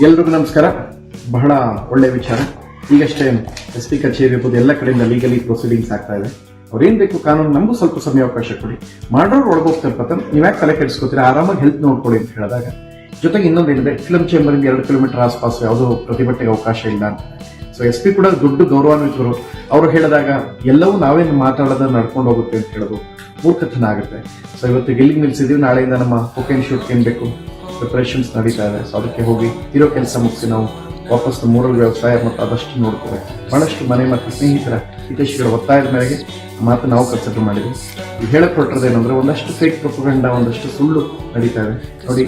ಎಲ್ರಿಗೂ ನಮಸ್ಕಾರ. ಬಹಳ ಒಳ್ಳೆ ವಿಚಾರ. ಈಗಷ್ಟೇ ಎಸ್ ಪಿ ಕಚೇರಿ ಇರ್ಬೋದು, ಎಲ್ಲ ಕಡೆಯಿಂದ ಲೀಗಲಿ ಪ್ರೊಸೀಡಿಂಗ್ಸ್ ಆಗ್ತಾ ಇದೆ. ಅವ್ರೇನ್ ಬೇಕು ಕಾನೂನು, ನಮಗೂ ಸ್ವಲ್ಪ ಸಮಯ ಅವಕಾಶ ಕೊಡಿ. ಮಾಡೋರು ಒಳಗೋಗ್ತಾರೆ ಪ್ರಥಮ ನೀವು ಯಾಕೆ ತಲೆ ಕೆಡಿಸ್ಕೋತೀರಾ? ಆರಾಮಾಗಿ ಹೆಲ್ತ್ ನೋಡ್ಕೊಳ್ಳಿ ಅಂತ ಹೇಳಿದಾಗ. ಜೊತೆಗೆ ಇನ್ನೊಂದು ಏನಿದೆ ಫಿಲಂ ಚೇಂಬರ್ ಇಂದ ಎರಡು ಕಿಲೋಮೀಟರ್ ಆಸ್ಪಾಸ್ ಯಾವುದೋ ಪ್ರತಿಭಟನೆಗೆ ಅವಕಾಶ ಇಲ್ಲ ಅಂತ. ಸೊ ಎಸ್ ಪಿ ಕೂಡ ದೊಡ್ಡ ಗೌರವಾನ್ವಿತರು. ಅವರು ಹೇಳಿದಾಗ, ಎಲ್ಲವೂ ನಾವೇನು ಮಾತಾಡೋದ ನಡ್ಕೊಂಡು ಹೋಗುತ್ತೆ ಅಂತ ಹೇಳೋದು ಮೂರ್ಖತನ ಆಗುತ್ತೆ. ಸೊ ಇವತ್ತು ಗೆಲ್ಲಿಗೆ ನಿಲ್ಸಿದೀವಿ, ನಾಳೆಯಿಂದ ನಮ್ಮ ಕೊಕೇನ್ ಶೂಟ್ ಏನ್ ಬೇಕು? ಪ್ರಿಪರೇಷನ್ಸ್ ನಡೀತಾ ಇದೆ. ಸೊ ಅದಕ್ಕೆ ಹೋಗಿ ಇರೋ ಕೆಲಸ ಮುಗಿಸಿ ನಾವು ವಾಪಸ್ ಮೂರಲ್ ವ್ಯವಸಾಯ ಮತ್ತು ಆದಷ್ಟು ನೋಡ್ಕೋಬೇಕು. ಬಹಳಷ್ಟು ಮನೆ ಮತ್ತು ಸ್ನೇಹಿತರ ಹಿತೈಷಿಗಳ ಒತ್ತಾಯದ ಮೇರೆಗೆ ಮಾತು ನಾವು ಕನ್ಸಿಡರ್ ಮಾಡಿದ್ವಿ. ಈಗ ಹೇಳಕ್ ಹೊರಟ್ರದೇನಂದ್ರೆ ಒಂದಷ್ಟು ಫೇಕ್ ಪ್ರಪಗಂಡ ಒಂದಷ್ಟು ಸುಳ್ಳು ನಡೀತಾ ಇದೆ. ನೋಡಿ,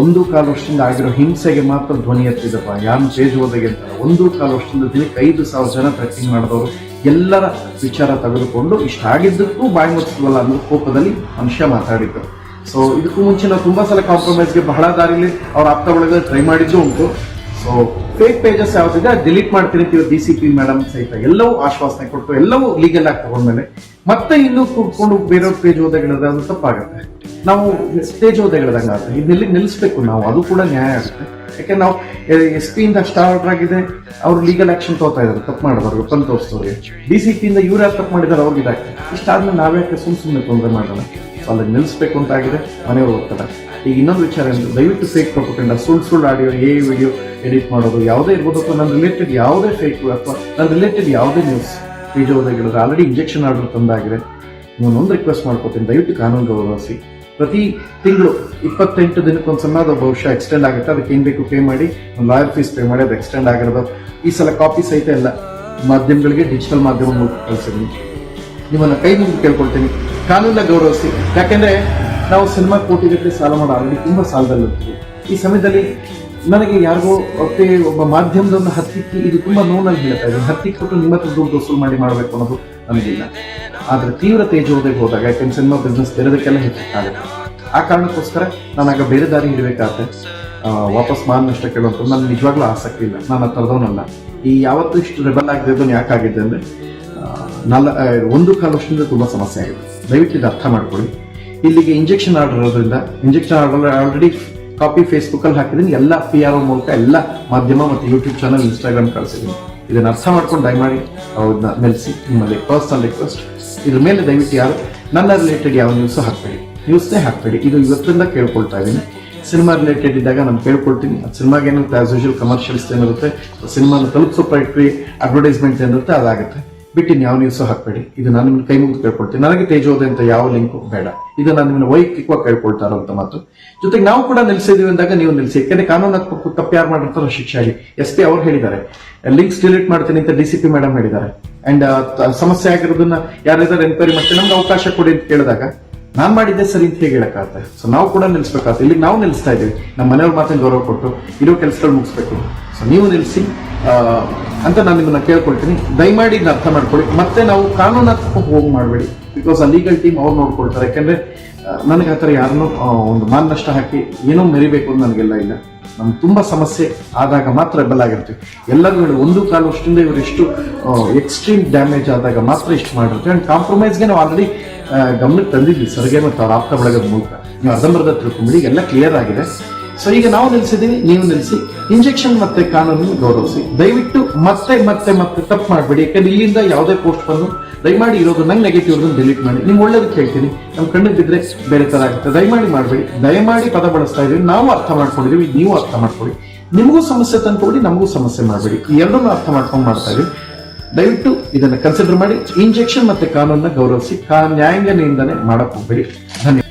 ಒಂದು ಕಾಲು ವರ್ಷದಿಂದ ಆಗಿರೋ ಹಿಂಸೆಗೆ ಮಾತ್ರ ಧ್ವನಿ ಎತ್ತಿದಪ್ಪ. ಯಾರು ಪೇಜ್ ಹೋದಾಗ ಅಂತ ಒಂದು ಕಾಲು ವರ್ಷದಿಂದ ದಿನಕ್ಕೆ ಐದು ಸಾವಿರ ಜನ ಟ್ರೆಕ್ಕಿಂಗ್ ಮಾಡಿದವರು ಎಲ್ಲರ ವಿಚಾರ ತೆಗೆದುಕೊಂಡು ಇಷ್ಟ ಆಗಿದ್ದಕ್ಕೂ ಬಾಯಿ ಮುಚ್ಚಿದ್ವಲ್ಲ ಅನ್ನೋ ಕೋಪದಲ್ಲಿ ಮನುಷ್ಯ ಮಾತಾಡಿದ್ದು. ಸೊ ಇದಕ್ಕೂ ಮುಂಚೆ ನಾವು ತುಂಬಾ ಸಲ ಕಾಂಪ್ರಮೈಸ್ಗೆ ಬಹಳ ದಾರಿಲಿ ಅವ್ರ ಆಪ್ತ ಒಳಗೆ ಟ್ರೈ ಮಾಡಿದ್ದು ಉಂಟು. ಸೊ ಫೇಕ್ ಪೇಜಸ್ ಯಾವ್ದಿದೆ ಡಿಲೀಟ್ ಮಾಡ್ತೀನಿ ಅಂತ ಡಿ ಸಿ ಪಿ ಮೇಡಮ್ ಸಹಿತ ಎಲ್ಲವೂ ಆಶ್ವಾಸನೆ ಕೊಟ್ಟು, ಎಲ್ಲವೂ ಲೀಗಲ್ ಆಗಿ ತಗೊಂಡ್ಮೇಲೆ ಮತ್ತೆ ಇನ್ನೂ ಕೂತ್ಕೊಂಡು ಬೇರೆ ಪೇಜ್ ಓದಗಳಿದ್ರೆ ಅದು ತಪ್ಪಾಗುತ್ತೆ. ನಾವು ಸ್ಟೇಜ್ ಓದಗಳಿದಂಗೆ ಆಗುತ್ತೆ. ಇದನ್ನೆಲ್ಲಿ ನಿಲ್ಲಿಸ್ಬೇಕು ನಾವು? ಅದು ಕೂಡ ನ್ಯಾಯ ಆಗುತ್ತೆ. ಯಾಕೆ ನಾವು ಎಸ್ ಪಿ ಇಂದ ಸ್ಟಾರ್ಟ್ ಆಗಿದೆ, ಅವ್ರು ಲೀಗಲ್ ಆಕ್ಷನ್ ತಗೋತಾ ಇದ್ದಾರೆ, ತಪ್ಪು ಮಾಡಿದವ್ರಿಗೆ ಬಂದು ತೋರಿಸ್ತವ್ರಿಗೆ ಡಿ ಸಿ ಪಿ ಇಂದ ಇವ್ರು ಯಾರು ತಪ್ಪು ಮಾಡಿದಾರೆ ಅವ್ರಿಗೆ ಇದಾಗ್ತದೆ ಇಷ್ಟಾದ್ಮೇಲೆ ನಾವ್ಯಾಕೆ ಸುಮ್ ಸುಮ್ಮನೆ ತೊಂದರೆ ಮಾಡೋಣ? ಸೊ ಅಲ್ಲಿ ನಿಲ್ಲಿಸ್ಬೇಕು ಅಂತ ಆಗಿದೆ. ಮನೆಯವ್ರು ಹೋಗ್ತಾರೆ ಈಗ ಇನ್ನೊಂದು ವಿಚಾರ ಅಂದ್ರೆ ದಯವಿಟ್ಟು ಫೇಕ್ ಪ್ರೊಪಗಂಡ ಸುಳ್ಳು ಸುಳ್ಳು ಆಡಿಯೋ ಏ ವಿಡಿಯೋ ಎಡಿಟ್ ಮಾಡೋದು, ಯಾವುದೇ ಇರ್ಬೋದು, ಅಥವಾ ನನ್ನ ರಿಲೇಟೆಡ್ ಯಾವುದೇ ಫೇಕ್ ಅಥವಾ ನನ್ನ ರಿಲೇಟೆಡ್ ಯಾವುದೇ ನ್ಯೂಸ್ ಓದಾಗಿರೋದು ಆಲ್ರೆಡಿ ಇಂಜೆಕ್ಷನ್ ಆರ್ಡರ್ ತಂದಾಗಿದೆ. ನಾನು ಒಂದು ರಿಕ್ವೆಸ್ಟ್ ಮಾಡ್ಕೋತೀನಿ, ದಯವಿಟ್ಟು ಕಾನೂನು ಗೌರವಿಸಿ. ಪ್ರತಿ ತಿಂಗಳು ಇಪ್ಪತ್ತೆಂಟು ದಿನಕ್ಕೊಂದ್ಸಲ ಅದು ಬಹುಶಃ ಎಕ್ಸ್ಟೆಂಡ್ ಆಗುತ್ತೆ. ಅದಕ್ಕೆ ಏನು ಬೇಕು ಪೇ ಮಾಡಿ, ಒಂದು ಲಾಯರ್ ಫೀಸ್ ಪೇ ಮಾಡಿ, ಅದು ಎಕ್ಸ್ಟೆಂಡ್ ಆಗಿರೋದು. ಈ ಸಲ ಕಾಪಿ ಸಹಿತ ಎಲ್ಲ ಮಾಧ್ಯಮಗಳಿಗೆ ಡಿಜಿಟಲ್ ಮಾಧ್ಯಮ ಮೂಲಕ ಕಳಿಸಿದ್ದೀನಿ. ನಿಮ್ಮನ್ನು ಕೈ ಮುಗಿದು ಕೇಳ್ಕೊಳ್ತೀನಿ. ಕಾನೂನ ಗೌರವಿಸಿ. ಯಾಕೆಂದ್ರೆ ನಾವು ಸಿನಿಮಾ ಕೋಟಿಗಟ್ಟಲೆ ಸಾಲ ಮಾಡೋ ಅಂಗಡಿ ತುಂಬಾ ಸಾಲದಲ್ಲಿ ಇರ್ತೀವಿ ಈ ಸಮಯದಲ್ಲಿ ನನಗೆ ಯಾರಿಗೋ ಒಟ್ಟೆ ಒಬ್ಬ ಮಾಧ್ಯಮದೊಂದು ಹತ್ತಿಕ್ಕಿ ಇದು ತುಂಬಾ ನೋನಲ್ಲಿ ಹೇಳ್ತಾ ಇದ್ದೀನಿ ಹತ್ತಿಕ್ಕಿ ಕೊಟ್ಟು ನಿಮ್ಮ ಹತ್ರ ದುಡ್ಡು ವಸೂಲು ಮಾಡಿ ಮಾಡಬೇಕು ಅನ್ನೋದು ನನಗಿಲ್ಲ ಆದ್ರೆ ತೀವ್ರ ತೇಜೋದಕ್ಕೆ ಹೋದಾಗ ಯಾಕಂದ್ರೆ ಸಿನಿಮಾ ಬಿಸ್ನೆಸ್ ತೆರೆದಕ್ಕೆಲ್ಲ ಹೆಚ್ಚಾಗುತ್ತೆ ಆ ಕಾರಣಕ್ಕೋಸ್ಕರ ನಾನಾಗ ಬೇರೆ ದಾರಿ ಹಿಡಬೇಕಾದ್ರೆ ವಾಪಸ್ ಮಾನ ನಷ್ಟ ಕೇಳುವಂಥ ನನ್ನ ನಿಜವಾಗ್ಲೂ ಆಸಕ್ತಿ ಇಲ್ಲ. ನಾನು ಥರದವನಲ್ಲ ಈ ಯಾವತ್ತೂ ಇಷ್ಟು ರೆಬಲ್ ಆಗದೆ ಯಾಕಾಗಿದೆ ಅಂದ್ರೆ ನಾಲ್ ಒಂದು ಕಾಲ ವರ್ಷದಿಂದ ತುಂಬಾ ಸಮಸ್ಯೆ ಆಗಿದೆ. ದಯವಿಟ್ಟು ಇದು ಅರ್ಥ ಮಾಡ್ಕೊಳ್ಳಿ. ಇಲ್ಲಿಗೆ ಇಂಜೆಕ್ಷನ್ ಆರ್ಡರ್ ಇರೋದ್ರಿಂದ injunction order already copy Facebook ಅಲ್ಲಿ ಹಾಕಿದ್ದೀನಿ. ಎಲ್ಲ ಪಿ ಆರ್ ಮೂಲಕ ಎಲ್ಲ ಮಾಧ್ಯಮ ಮತ್ತು ಯೂಟ್ಯೂಬ್ ಚಾನಲ್ ಇನ್ಸ್ಟಾಗ್ರಾಮ್ ಕಳಿಸಿದ್ದೀನಿ. ಇದನ್ನು ಅರ್ಥ ಮಾಡ್ಕೊಂಡು ದಯಮಾಡಿ ಅವ್ರನ್ನ ನೆಲೆಸಿ, ನಿಮ್ಮಲ್ಲಿ ಪರ್ಸನಲ್ ರಿಕ್ವೆಸ್ಟ್ ಇದ್ರ ಮೇಲೆ ದಯವಿಟ್ಟು ಯಾರು, ನನ್ನ ರಿಲೇಟೆಡ್ ಯಾವ ನ್ಯೂಸ್ ಹಾಕ್ಬೇಡಿ. ನ್ಯೂಸ್ನೇ ಹಾಕ್ಬೇಡಿ. ಇದು ಇವತ್ತಿಂದ ಕೇಳ್ಕೊಳ್ತಾ ಇದ್ದೀನಿ. ಸಿನಿಮಾ ರಿಲೇಟೆಡ್ ಇದ್ದಾಗ ನಾನು ಕೇಳ್ಕೊಳ್ತೀನಿ. ಸಿನಿಮಾಗೆ ಏನಂತ ಆಸ್ ಯೂಶ್ವಲ್ ಕಮರ್ಷಿಯಲ್ಸ್ ಏನಿರುತ್ತೆ ಸಿನಿಮಾನ ತಲುಪಿಸೋ ಪ್ರಕ್ರಿಯೆ ಅಡ್ವರ್ಟೈಸ್ಮೆಂಟ್ ಏನಿರುತ್ತೆ, ಅದಾಗುತ್ತೆ. ಬಿಟ್ಟು ಯಾವ ನ್ಯೂಸು ಹಾಕಬೇಡಿ. ಇದು ನಾನು ನಿಮ್ಮ ಕೈ ಮುಗಿದು ಕೇಳ್ಕೊಳ್ತೀನಿ. ನನಗೆ ತೇಜೋದಯ ಅಂತ ಯಾವ ಲಿಂಕು ಬೇಡ. ಇದು ನಾನು ನಿಮ್ಮನ್ನ ವೈಯಕ್ತಿಕವಾಗಿ ಕೇಳ್ಕೊಳ್ತಾ ಇರೋಂಥ ಮಾತು. ಜೊತೆಗೆ ನಾವು ಕೂಡ ನಿಲ್ಸಿದೀವಿ ಅಂದಾಗ ನೀವು ನಿಲ್ಲಿಸಿ ಯಾಕೆಂದ್ರೆ ಕಾನೂನು ತಪ್ಪು ಯಾರು ಮಾಡಿರ್ತಾರೋ ಶಿಕ್ಷೆ ಆಗಿ ಎಸ್ ಪಿ ಅವ್ರು ಹೇಳಿದ್ದಾರೆ. ಲಿಂಕ್ಸ್ ಡಿಲೀಟ್ ಮಾಡ್ತೀನಿ ಅಂತ ಡಿ ಸಿ ಪಿ ಮೇಡಮ್ ಹೇಳಿದ್ದಾರೆ. ಅಂಡ್ ಸಮಸ್ಯೆ ಆಗಿರೋದನ್ನ ಯಾರಿದ್ದಾರೆ ಎನ್ಕ್ವೈರಿ ಮಾಡ್ತೀನಿ. ನಮ್ಗೆ ಅವಕಾಶ ಕೊಡಿ ಅಂತ ಕೇಳಿದಾಗ ನಾನ್ ಮಾಡಿದ್ದೆ ಸರಿ ಅಂತ ಹೇಗೆ ಹೇಳಕ್ಕಾಗತ್ತೆ? ಸೊ ನಾವು ಕೂಡ ನಿಲ್ಸ್ಬೇಕಾಗತ್ತೆ. ಇಲ್ಲಿ ನಾವು ನಿಲ್ಸ್ತಾ ಇದೀವಿ ನಮ್ಮ ಮನೆಯವ್ರ ಮಾತ್ರ ಗೌರವ ಕೊಟ್ಟು ಇರೋ ಕೆಲಸಗಳು ಮುಗಿಸ್ಬೇಕು. ಸೊ ನೀವು ನಿಲ್ಲಿಸಿ ಆ, ಅಂತ ನಾನು ನಿಮ್ಮನ್ನ ಕೇಳ್ಕೊಳ್ತೀನಿ. ದಯಮಾಡಿ ಇದನ್ನ ಅರ್ಥ ಮಾಡ್ಕೊಳ್ಳಿ. ಮತ್ತೆ ನಾವು ಕಾನೂನಾತ್ಮಕ ಹೋಗಿ ಮಾಡಬೇಡಿ. ಬಿಕಾಸ್ ಆ ಲೀಗಲ್ ಟೀಮ್ ಅವ್ರು ನೋಡ್ಕೊಳ್ತಾರೆ. ಯಾಕಂದ್ರೆ ನನಗೆ ಆ ಥರ ಯಾರನ್ನೂ ಒಂದು ಮಾನನಷ್ಟ ಹಾಕಿ ಏನೋ ಮೆರಿಬೇಕು ಅಂತ ನನಗೆಲ್ಲ ಇಲ್ಲ. ನಮ್ಗೆ ತುಂಬ ಸಮಸ್ಯೆ ಆದಾಗ ಮಾತ್ರ ಬೆಲ್ಲ ಆಗಿರ್ತೀವಿ ಎಲ್ಲರೂ ಹೇಳಿ ಒಂದು ಕಾಲು ವರ್ಷದಿಂದ ಇವರು ಎಷ್ಟು ಎಕ್ಸ್ಟ್ರೀಮ್ ಡ್ಯಾಮೇಜ್ ಆದಾಗ ಮಾತ್ರ ಇಷ್ಟು ಮಾಡಿರ್ತೀವಿ ಆ್ಯಂಡ್ ಕಾಂಪ್ರಮೈಸ್ಗೆ ನಾವು ಆಲ್ರೆಡಿ ಗಮನಕ್ಕೆ ತಂದಿದ್ವಿ. ಸರ್ಗೆ ಮತ್ತು ಅವ್ರ ಆಪ್ತ ಬಳಗದ ಮೂಲಕ. ನೀವು ಅರ್ಧಂಬರ್ಧ ತಿಳ್ಕೊಂಬಿಡಿ ಎಲ್ಲ ಕ್ಲಿಯರ್ ಆಗಿದೆ. ಸೊ ಈಗ ನಾವು ನಿಲ್ಸಿದೀವಿ ನೀವು ನಿಲ್ಲಿಸಿ. ಇಂಜೆಕ್ಷನ್ ಮತ್ತೆ ಕಾನೂನು ಗೌರವಿಸಿ. ದಯವಿಟ್ಟು ಮತ್ತೆ ಮತ್ತೆ ಮತ್ತೆ ತಪ್ಪು ಮಾಡಬೇಡಿ. ಯಾಕಂದ್ರೆ ಇಲ್ಲಿಂದ ಯಾವುದೇ ಪೋಸ್ಟ್ ಬಂದು ದಯಮಾಡಿ ಇರೋದು ನಂಗೆ ನೆಗೆಟಿವ್ ಇರೋದನ್ನು ಡಿಲೀಟ್ ಮಾಡಿ. ನಿಮ್ಗೆ ಒಳ್ಳೇದಕ್ಕೆ ಹೇಳ್ತೀನಿ. ನಮ್ಮ ಕಣ್ಣಿಗೆ ಬಿದ್ದರೆ ಬೇರೆ ಥರ ಆಗುತ್ತೆ. ದಯಮಾಡಿ ಮಾಡಬೇಡಿ. ದಯಮಾಡಿ ಪದ ಬಳಸ್ತಾ ಇದೀವಿ ನಾವು ಅರ್ಥ ಮಾಡ್ಕೊಂಡಿದೀವಿ ನೀವು ಅರ್ಥ ಮಾಡ್ಕೊಳ್ಳಿ. ನಿಮಗೂ ಸಮಸ್ಯೆ ತಂದ್ಕೊಡಿ, ನಮಗೂ ಸಮಸ್ಯೆ ಮಾಡಬೇಡಿ. ಎರಡನ್ನೂ ಅರ್ಥ ಮಾಡ್ಕೊಂಡು ಮಾಡ್ತಾ ಇದೀವಿ ದಯವಿಟ್ಟು ಇದನ್ನ ಕನ್ಸಿಡರ್ ಮಾಡಿ. ಇಂಜೆಕ್ಷನ್ ಮತ್ತೆ ಕಾನೂನನ್ನ ಗೌರವಿಸಿ. ಕಾ ನ್ಯಾಯಾಂಗನೆಯಿಂದನೇ ಮಾಡಕ್ಕೆ ಮಾಡಕ್ ಹೋಗ್ಬೇಡಿ. ಧನ್ಯವಾದ.